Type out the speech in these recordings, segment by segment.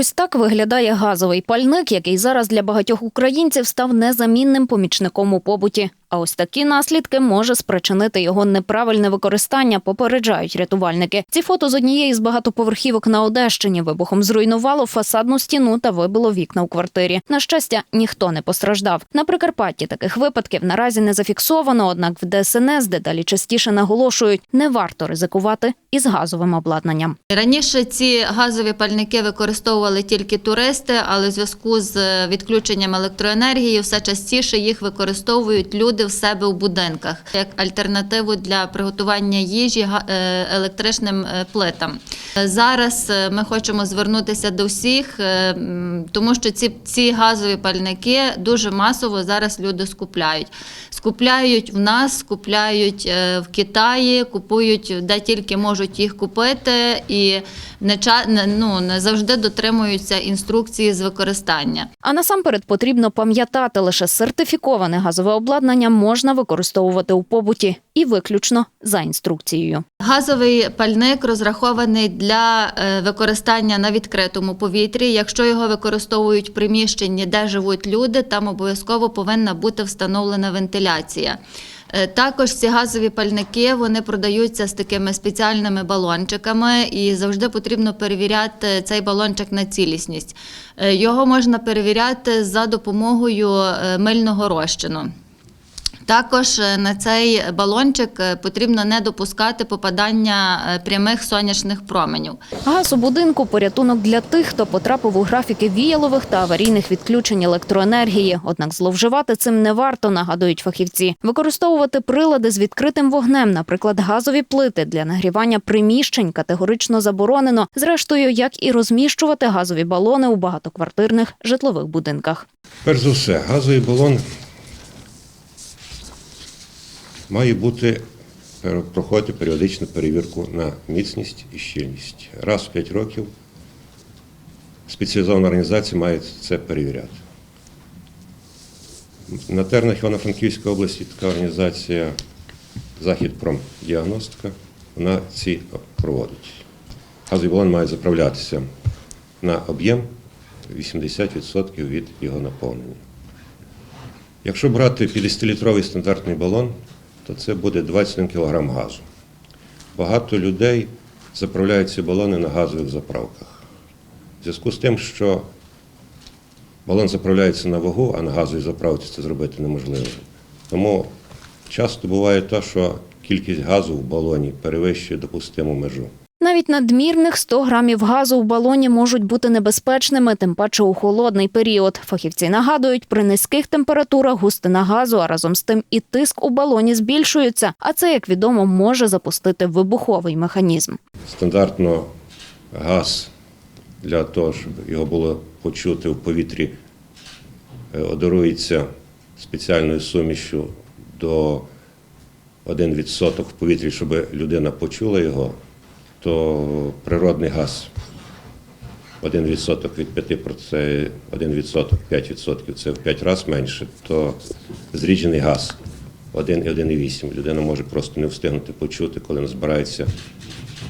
Ось так виглядає газовий пальник, який зараз для багатьох українців став незамінним помічником у побуті. А ось такі наслідки може спричинити його неправильне використання, попереджають рятувальники. Ці фото з однієї з багатоповерхівок на Одещині вибухом зруйнувало фасадну стіну та вибило вікна у квартирі. На щастя, ніхто не постраждав. На Прикарпатті таких випадків наразі не зафіксовано, однак в ДСНС дедалі частіше наголошують, не варто ризикувати із газовим обладнанням. Раніше ці газові пальники використовували тільки туристи, але в зв'язку з відключенням електроенергії все частіше їх використовують люди в себе у будинках як альтернативу для приготування їжі е, електричним е, плитам. Зараз е, ми хочемо звернутися до всіх, тому що ці, ці газові пальники дуже масово зараз люди скупляють. Скупляють в нас, скупляють в Китаї, купують де тільки можуть їх купити, і не, ну, не завжди дотримуються інструкції з використання. А насамперед потрібно пам'ятати, лише сертифіковане газове обладнання можна використовувати у побуті і виключно за інструкцією. Газовий пальник розрахований для е, використання на відкритому повітрі. Якщо його використовують в приміщенні, де живуть люди, там обов'язково повинна бути встановлена вентиляція. Е, Також ці газові пальники вони продаються з такими спеціальними балончиками, і завжди потрібно перевіряти цей балончик на цілісність. Е, Його можна перевіряти за допомогою мильного розчину. Також е, на цей балончик е, потрібно не допускати попадання е, прямих сонячних променів. Газ у будинку порятунок для тих, хто потрапив у графіки віялових та аварійних відключень електроенергії. Однак зловживати цим не варто, нагадують фахівці. Використовувати прилади з відкритим вогнем, наприклад, газові плити для нагрівання приміщень категорично заборонено. Зрештою, як і розміщувати газові балони у багатоквартирних житлових будинках. Перш за все, газовий балон має бути проходити періодичну перевірку на міцність і щільність. Раз в 5 років спеціалізована організація має це перевіряти. На теренах Івано-Франківської області така організація Західпромдіагностика, вона ці проводить. Газовий балон має заправлятися на об'єм 80% від його наповнення. Якщо брати 50-літровий стандартний балон, то це буде 21 кг газу. Багато людей заправляють ці балони на газових заправках. В зв'язку з тим, що балон заправляється на вагу, а на газовій заправці це зробити неможливо. Тому часто буває те, що кількість газу в балоні перевищує допустиму межу. Навіть надмірних 100 грамів газу в балоні можуть бути небезпечними, тим паче у холодний період. Фахівці нагадують, при низьких температурах густина газу, а разом з тим і тиск у балоні збільшується. А це, як відомо, може запустити вибуховий механізм. Стандартно газ для того, щоб його було почути в повітрі, е, одорується спеціальною сумішю до 1% в повітрі, щоб людина почула його, то природний газ 1% від 5%, це 1%, 5% це в 5 разів менше, то зріджений газ 1,1,8. Людина може просто не встигнути почути, коли збирається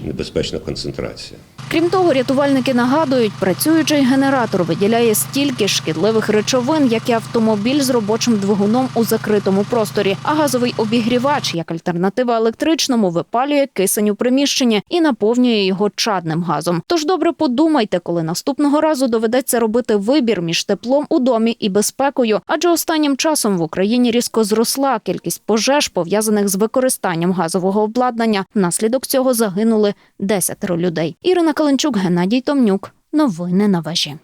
небезпечна концентрація. Крім того, рятувальники нагадують, працюючий генератор виділяє стільки шкідливих речовин, як і автомобіль з робочим двигуном у закритому просторі. А газовий обігрівач, як альтернатива електричному, випалює кисень у приміщенні і наповнює його чадним газом. Тож добре подумайте, коли наступного разу доведеться робити вибір між теплом у домі і безпекою, адже останнім часом в Україні різко зросла кількість пожеж, пов'язаних з використанням газового обладнання. Внаслідок цього загинули 10 людей. Ірина Каленчук, Геннадій Томнюк. Новини на вежі.